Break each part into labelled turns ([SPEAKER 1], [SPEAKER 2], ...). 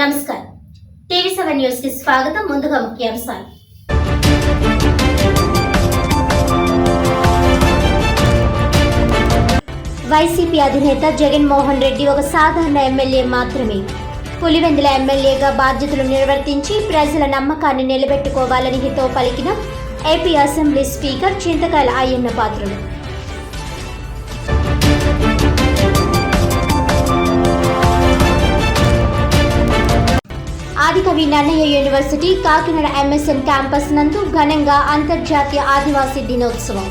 [SPEAKER 1] నమస్కారం. TV seven న్యూస్కి స్వాగతం ముందుగా ముఖ్యాంశాలు. వైసీపీ అధినేత జగన్మోహన్ రెడ్డి ఒక సాధారణ ఎమ్మెల్యే మాత్రమే. పులివెందుల ఎమ్మెల్యేగా బాధ్యతలు నిర్వర్తించి ప్రజల నమ్మకాన్ని నిలబెట్టుకోవాలని హితో పలికిన AP assembly speaker Chintakayala Ayyanna Patrudu. Adikavi Nannaya university Kakinada MSN campus నందు ఘనంగా అంతర్జాతీయ ఆదివాసీ దినోత్సవం.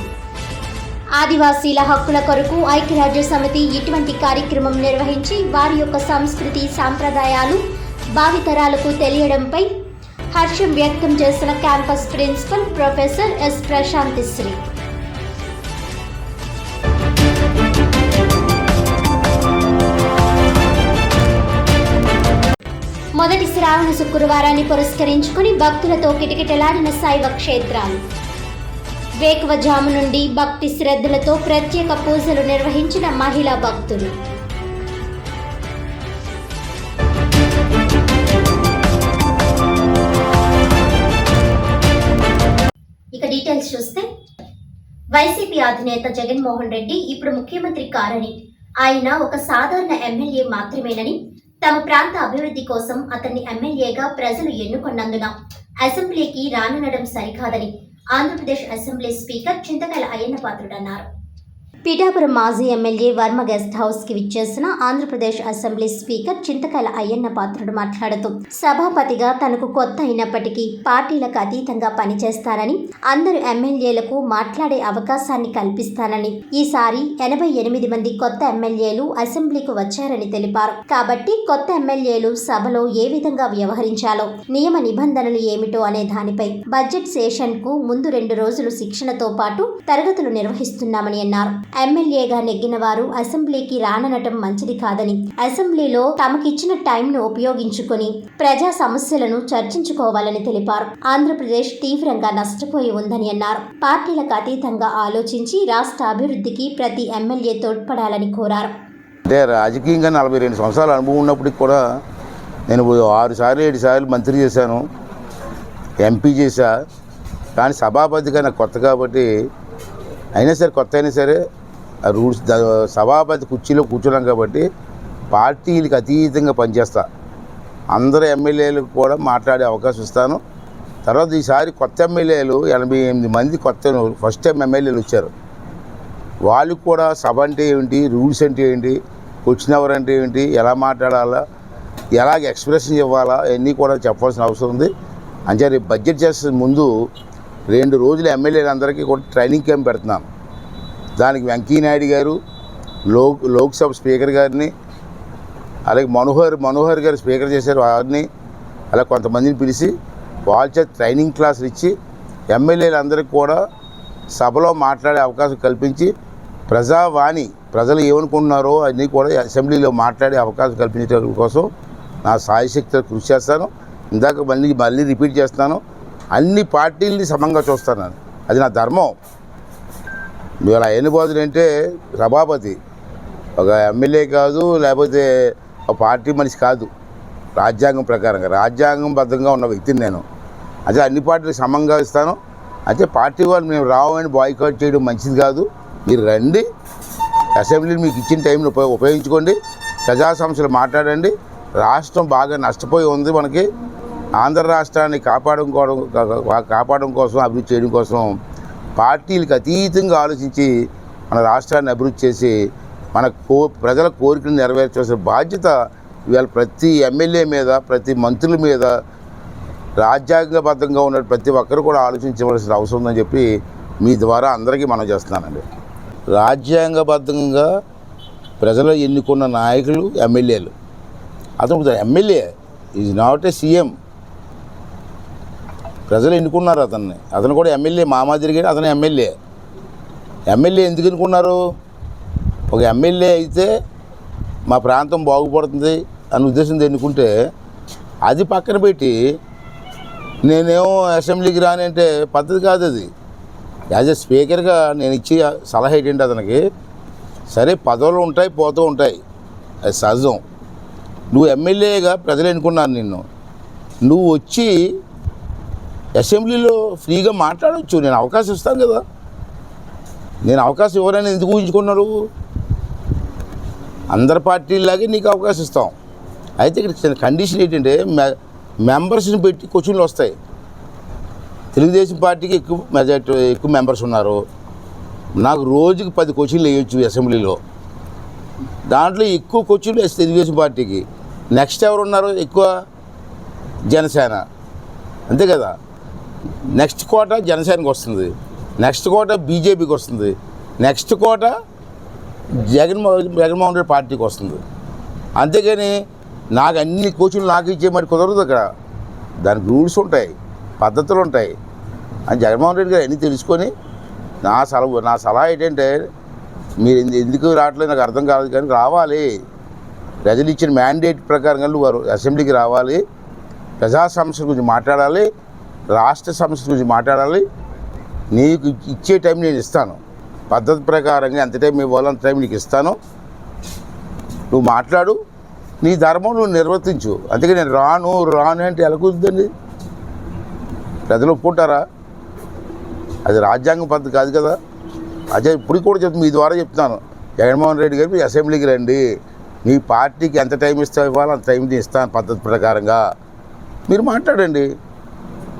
[SPEAKER 1] ఆదివాసీల హక్కుల కొరకు ఐక్యరాజ్య సమితి ఇటువంటి కార్యక్రమం నిర్వహించి వారి యొక్క సంస్కృతి సాంప్రదాయాలు భావితరాలకు తెలియడంపై హర్షం వ్యక్తం చేసిన campus principal professor S Prashantisri మొదటి శ్రావణ శుక్రవారాన్ని పురస్కరించుకుని భక్తులతో కిటకిటలాడిన శైవ క్షేత్రాలు. వేకువజాము నుండి భక్తి శ్రద్ధలతో ప్రత్యేక పూజలు నిర్వహించిన మహిళా భక్తులు. ఇక డీటెయిల్స్ చూస్తే వైసీపీ అధినేత జగన్మోహన్ రెడ్డి ఇప్పుడు ముఖ్యమంత్రి కారని. ఆయన ఒక సాధారణ ఎమ్మెల్యే మాత్రమేనని తమ ప్రాంత అభివృద్ధి కోసం అతన్ని ఎమ్మెల్యేగా ప్రజలు ఎన్నుకున్నందున అసెంబ్లీకి రానునడం సరికాదని ఆంధ్రప్రదేశ్ అసెంబ్లీ స్పీకర్ చింతకల అయ్యన్న పాత్రుడన్నారు. పిఠాపురం మాజీ ఎమ్మెల్యే వర్మ గెస్ట్ హౌస్కి విచ్చేసిన ఆంధ్రప్రదేశ్ అసెంబ్లీ స్పీకర్ చింతకాయల అయ్యన్న పాత్రుడు మాట్లాడుతూ సభాపతిగా తనకు కొత్త అయినప్పటికీ పార్టీలకు అతీతంగా పనిచేస్తానని అందరు ఎమ్మెల్యేలకు మాట్లాడే అవకాశాన్ని కల్పిస్తానని ఈసారి ఎనభై ఎనిమిది మంది కొత్త ఎమ్మెల్యేలు అసెంబ్లీకి వచ్చారని తెలిపారు. కాబట్టి కొత్త ఎమ్మెల్యేలు సభలో ఏ విధంగా వ్యవహరించాలో నియమ నిబంధనలు ఏమిటో అనే దానిపై బడ్జెట్ సెషన్కు ముందు రెండు రోజులు శిక్షణతో పాటు తరగతులు నిర్వహిస్తున్నామని అన్నారు. ఎమ్మెల్యేగా నెగ్గిన వారు అసెంబ్లీకి రాననటం మంచిది కాదని అసెంబ్లీలో తమకిచ్చిన టైంను ఉపయోగించుకొని ప్రజా సమస్యలను చర్చించుకోవాలని తెలిపారు. ఆంధ్రప్రదేశ్ తీవ్రంగా నష్టపోయి ఉందని అన్నారు. పార్టీలకు అతీతంగా ఆలోచించి రాష్ట్ర అభివృద్ధికి ప్రతి ఎమ్మెల్యే తోడ్పడాలని కోరారు.
[SPEAKER 2] అంటే రాజకీయంగా నలభై రెండు సంవత్సరాల అనుభవం ఉన్నప్పటికి కూడా నేను ఆరు సార్లు ఏడు సార్లు మంత్రి చేశాను ఎంపీ చేశా. కానీ సభాపతిగా నాకు కొత్త కాబట్టి అయినా సరే కొత్త అయినా సరే రూల్స్ సభాపతి కుర్చీలో కూర్చున్నాం కాబట్టి పార్టీలకు అతీతంగా పనిచేస్తా. అందరు ఎమ్మెల్యేలకు కూడా మాట్లాడే అవకాశం ఇస్తాను. తర్వాత ఈసారి కొత్త ఎమ్మెల్యేలు ఎనభై ఎనిమిది మంది కొత్త ఫస్ట్ టైం ఎమ్మెల్యేలు వచ్చారు. వాళ్ళకి కూడా సభ అంటే ఏంటి రూల్స్ అంటే ఏంటి వచ్చిన అంటే ఏంటి ఎలా మాట్లాడాలా ఎలాగ ఎక్స్ప్రెషన్ ఇవ్వాలా ఇవన్నీ కూడా చెప్పాల్సిన అవసరం ఉంది. అంటే రేపు బడ్జెట్ చేసే ముందు రెండు రోజులు ఎమ్మెల్యేలందరికీ కూడా ట్రైనింగ్ క్యాంప్ పెడుతున్నాను దానికి వెంకయ్యనాయుడు గారు లోక్ లోక్సభ స్పీకర్ గారిని అలాగే మనోహర్ మనోహర్ గారు స్పీకర్ చేశారు వారిని అలా కొంతమందిని పిలిచి వాళ్ళ చేత ట్రైనింగ్ క్లాసులు ఇచ్చి ఎమ్మెల్యేలందరికీ కూడా సభలో మాట్లాడే అవకాశం కల్పించి ప్రజావాణి ప్రజలు ఏమనుకుంటున్నారో అన్నీ కూడా అసెంబ్లీలో మాట్లాడే అవకాశం కల్పించడం కోసం నా సాయశక్తితో కృషి చేస్తాను. ఇందాక మళ్ళీ మళ్ళీ రిపీట్ చేస్తాను అన్ని పార్టీల్ని సమంగా చూస్తాను నేను. అది నా ధర్మం. ఇవాళ ఎన్నిపోతులు అంటే సభాపతి. ఒక ఎమ్మెల్యే కాదు లేకపోతే ఒక పార్టీ మనిషి కాదు. రాజ్యాంగం ప్రకారంగా రాజ్యాంగం బద్ధంగా ఉన్న వ్యక్తిని నేను. అదే అన్ని పార్టీలు సమంగా ఇస్తాను. అయితే పార్టీ వాళ్ళు మేము రావని బాయ్కాట్ చేయడం మంచిది కాదు. మీరు రండి. అసెంబ్లీని మీకు ఇచ్చిన టైంలో ఉపయోగ ఉపయోగించుకోండి. ప్రజా సమస్యలు మాట్లాడండి. రాష్ట్రం బాగా నష్టపోయి ఉంది మనకి. ఆంధ్ర రాష్ట్రాన్ని కాపాడుకోవడం కాపాడడం కోసం అభివృద్ధి చేయడం కోసం పార్టీలకు అతీతంగా ఆలోచించి మన రాష్ట్రాన్ని అభివృద్ధి చేసి మన కో ప్రజల కోరికలు నెరవేర్చాల్సిన బాధ్యత ఇవాళ ప్రతి ఎమ్మెల్యే మీద ప్రతి మంత్రుల మీద రాజ్యాంగబద్ధంగా ఉన్న ప్రతి ఒక్కరు కూడా ఆలోచించవలసిన అవసరం ఉందని చెప్పి మీ ద్వారా అందరికీ మనం చేస్తున్నానండి. రాజ్యాంగబద్ధంగా ప్రజలు ఎన్నుకున్న నాయకులు ఎమ్మెల్యేలు. అతను MLA is not a CM. ప్రజలు ఎన్నుకున్నారు అతన్ని. అతను కూడా ఎమ్మెల్యే మా మాదిరిగా అతను ఎమ్మెల్యే. ఎమ్మెల్యే ఎందుకు ఎన్నుకున్నారు? ఒక ఎమ్మెల్యే అయితే మా ప్రాంతం బాగుపడుతుంది అనే ఉద్దేశంతో ఎన్నుకుంటే అది పక్కన పెట్టి నేనేమో అసెంబ్లీకి రాని అంటే పద్ధతి కాదు అది. యాజ్ ఎ స్పీకర్గా నేను ఇచ్చే సలహా ఏంటంటే అతనికి సరే పదవులు ఉంటాయి పోతూ ఉంటాయి. అది సహజం. నువ్వు ఎమ్మెల్యేగా ప్రజలు ఎన్నుకున్నారు నిన్ను. నువ్వు వచ్చి అసెంబ్లీలో ఫ్రీగా మాట్లాడవచ్చు నేను అవకాశం ఇస్తాను కదా. నేను అవకాశం ఎవరైనా ఎందుకు ఊహించుకున్నారు? అందరి పార్టీలాగే నీకు అవకాశం ఇస్తాం. అయితే ఇక్కడ చిన్న కండిషన్ ఏంటంటే మె- మెంబర్స్ని పెట్టి క్వశ్చన్లు వస్తాయి. తెలుగుదేశం పార్టీకి ఎక్కువ మెజార్టీ ఎక్కువ మెంబర్స్ ఉన్నారు. నాకు రోజుకి పది క్వశ్చన్లు వేయొచ్చు అసెంబ్లీలో. దాంట్లో ఎక్కువ క్వశ్చన్లు వేస్తే తెలుగుదేశం పార్టీకి. నెక్స్ట్ ఎవరు ఉన్నారు ఎక్కువ జనసేన. అంతే కదా. నెక్స్ట్ కోట జనసేనకి వస్తుంది. నెక్స్ట్ కోట బీజేపీకి వస్తుంది. నెక్స్ట్ కోట జగన్మోహన్ జగన్మోహన్ రెడ్డి పార్టీకి వస్తుంది. అంతేగాని నాకు అన్ని కోచులు నాకు ఇచ్చే మరి కుదరదు అక్కడ. దానికి రూల్స్ ఉంటాయి పద్ధతులు ఉంటాయి. అని జగన్మోహన్ రెడ్డి గారు అన్నీ తెలుసుకొని నా సలహా నా సలహా ఏంటంటే మీరు ఎందుకు రావట్లేదు నాకు అర్థం కాలేదు కానీ రావాలి. ప్రజలు ఇచ్చిన మ్యాండేట్ ప్రకారంగా వారు అసెంబ్లీకి రావాలి. ప్రజా సమస్యల గురించి మాట్లాడాలి. రాష్ట్ర సంస్థ గురించి మాట్లాడాలి. నీకు ఇచ్చే టైం నేను ఇస్తాను. పద్ధతి ప్రకారంగా ఎంత టైం ఇవ్వాలో అంత టైం నీకు ఇస్తాను. నువ్వు మాట్లాడు. నీ ధర్మం నువ్వు నిర్వర్తించు. అందుకే నేను రాను రాను అంటే ఎలా కుదురుతుంది? ప్రజలు ఒప్పుకుంటారా? అది రాజ్యాంగ పద్ధతి కాదు కదా. అదే ఇప్పుడు కూడా చెప్తాను మీ ద్వారా చెప్తున్నాను. జగన్మోహన్ రెడ్డి గారు మీ అసెంబ్లీకి రండి. మీ పార్టీకి ఎంత టైం ఇస్తా ఇవ్వాలో అంత టైం ఇస్తాను పద్ధతి ప్రకారంగా. మీరు మాట్లాడండి.